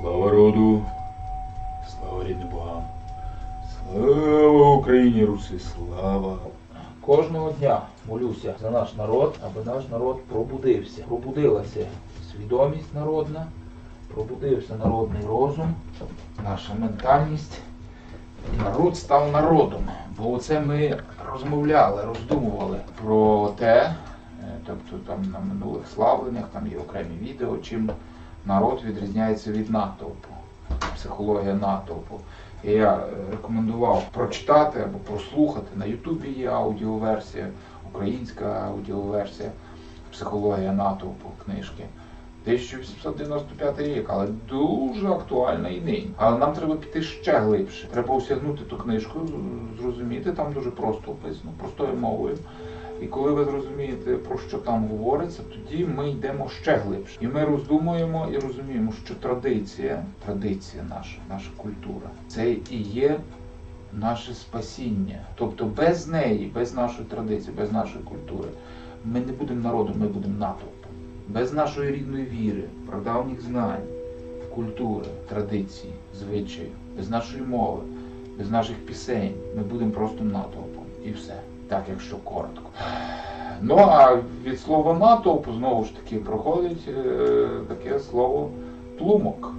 Слава роду, слава рідним богам, слава Україні, Руси, слава. Кожного дня молюся за наш народ, аби наш народ пробудився. Пробудилася свідомість народна, пробудився народний розум, наша ментальність. І народ став народом. Бо оце ми розмовляли, роздумували про те, е, тобто там на минулих славленнях, там є окремі відео, чим народ відрізняється від натовпу, психологія натовпу. І я е, рекомендував прочитати або прослухати. На Ютубі є аудіоверсія, українська аудіоверсія Психологія натовпу книжки. 1895 рік, але дуже актуальна і нині. Але нам треба піти ще глибше. Треба осягнути ту книжку, зрозуміти, там дуже просто описано, простою мовою. І коли ви зрозумієте, про що там говориться, тоді ми йдемо ще глибше. І ми роздумуємо і розуміємо, що традиція, традиція наша, наша культура, це і є наше спасіння. Тобто без неї, без нашої традиції, без нашої культури, ми не будемо народом, ми будемо натовпом. Без нашої рідної віри, прадавніх знань, культури, традиції, звичаїв, без нашої мови, без наших пісень, ми будемо просто натовпом. І все. Так, якщо коротко. Ну а від слова натовп знову ж таки проходить е, таке слово тлумок.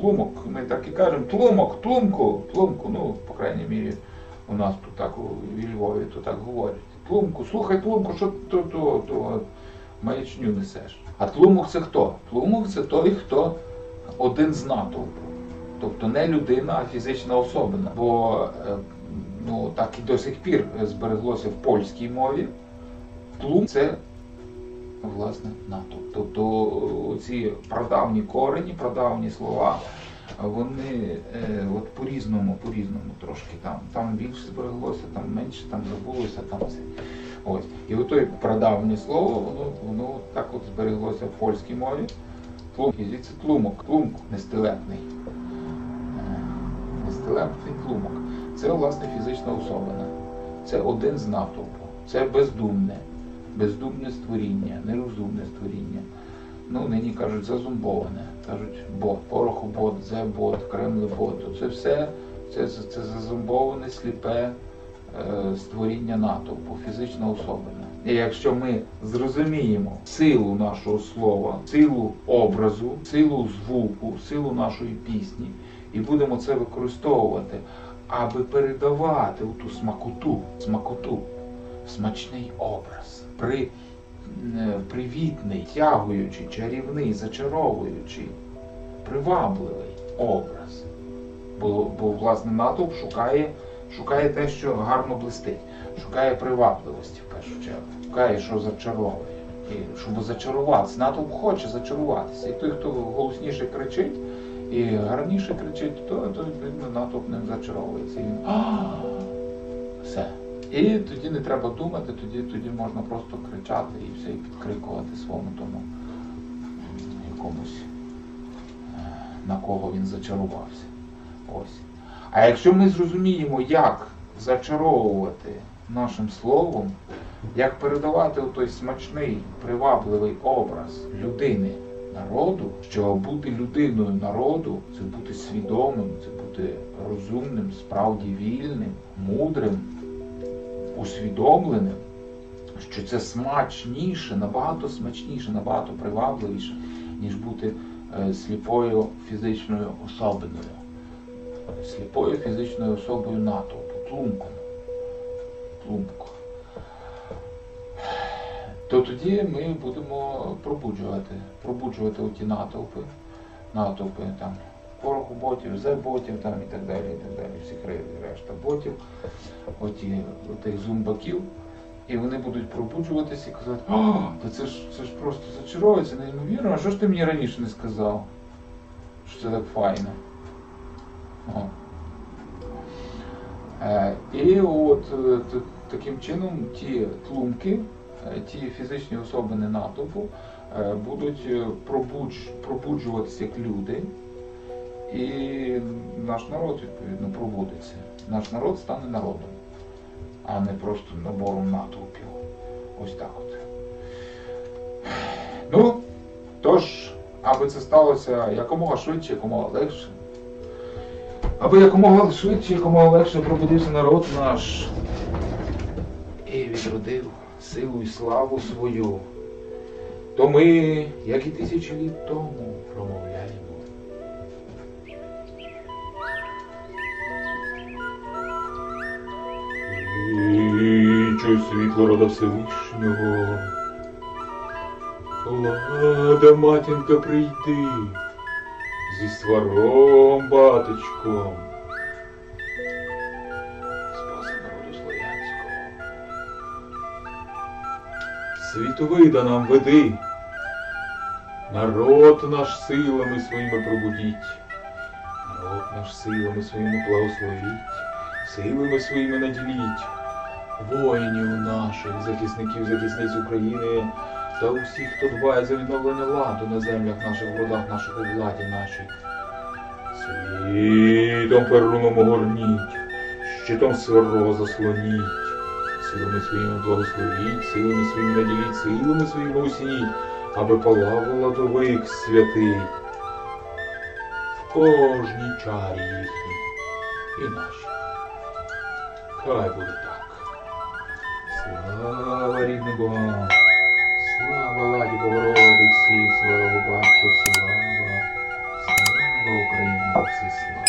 Тлумок. Ми так і кажемо тлумок, тлумку, тлумку. Ну, по крайній мірі, у нас тут так у Львові то так говорять. Тлумку, слухай тлумку, що то, то, то маячню несеш. А тлумок це хто? Тлумок це той, хто один з натовпу. Тобто не людина, а фізична особина. Бо е, ну, так і до сих пір збереглося в польській мові. Тлум це власне натовп. Тобто ці прадавні корені, прадавні слова, вони е, от по-різному, по-різному трошки там. Там більше збереглося, там менше, там забулося, там це. Ось. І отой прадавнє слово, воно, воно так от збереглося в польській мові. Тлум, і звідси тлумок, тлумк нестелепний. Е, Нестелепний тлумок. Це власне фізична особина. Це один з натовпу. Це бездумне, бездумне створіння, нерозумне створіння. Ну, нині кажуть, зазумбоване. Кажуть, бот, порохобот, зебот, кремлебот. Це все це, це, зазумбоване, сліпе е, створіння натовпу, фізична особина. І якщо ми зрозуміємо силу нашого слова, силу образу, силу звуку, силу нашої пісні, і будемо це використовувати аби передавати ту смакоту, смакоту, смачний образ, при, е, привітний, тягуючий, чарівний, зачаровуючий, привабливий образ. Бо, бо власне, натовп шукає, шукає те, що гарно блистить, шукає привабливості в першу чергу, шукає, що зачаровує. І щоб зачаруватися, натовп хоче зачаруватися. І той, хто голосніше кричить, і гарніше кричить, то, то відповідно натовп ним зачаровується. І він «А, все. І тоді не треба думати, тоді, тоді можна просто кричати і все, і підкрикувати своєму тому якомусь, е, на кого він зачарувався. Ось. А якщо ми зрозуміємо, як зачаровувати нашим словом, як передавати той смачний, привабливий образ людини народу, що бути людиною народу це бути свідомим, це бути розумним, справді вільним, мудрим, усвідомленим, що це смачніше, набагато смачніше, набагато привабливіше, ніж бути е, сліпою фізичною особиною, сліпою фізичною особою натовпу, тлумком. Тлумком то тоді ми будемо пробуджувати, пробуджувати оті натовпи, натовпи там пороху ботів, зе-ботів там і так далі, і так далі, всіх решта ботів, оті, отих зумбаків. І вони будуть пробуджуватися і казати, о, та це ж це ж просто зачаровується, неймовірно, а що ж ти мені раніше не сказав? Що це так файно. О. Е, і от е, таким чином ті тлумки, ті фізичні особини натовпу е, будуть е, пробудж, пробуджуватися як люди, і наш народ відповідно пробудеться. Наш народ стане народом, а не просто набором натовпів. Ось так от. Ну, тож, аби це сталося якомога швидше, якомога легше. Аби якомога швидше, якомога легше пробудився народ наш і відродив силу і славу свою. То ми, як і тисячі літ тому, промовляємо. Вічу світло рода Всевишнього. Лада, матінка, прийди зі сваром, батечком. Світовида нам веди. Народ наш силами своїми пробудіть. Народ наш силами своїми благословіть, силами своїми наділіть. Воїнів наших, захисників, захисниць України та усіх, хто дбає за відновлення ладу на землях наших, в у владі нашій. Світом перуном огорніть, щитом сварого заслоніть, силами своїми благословіть, силами своїми наділіть, силами своїми усініть, аби палав ладовик святий в кожній чарі їхній і нашій. Хай буде так. Слава рідним Богам! Слава ладі Богородиці, слава Батьку, слава, слава Україні, слава.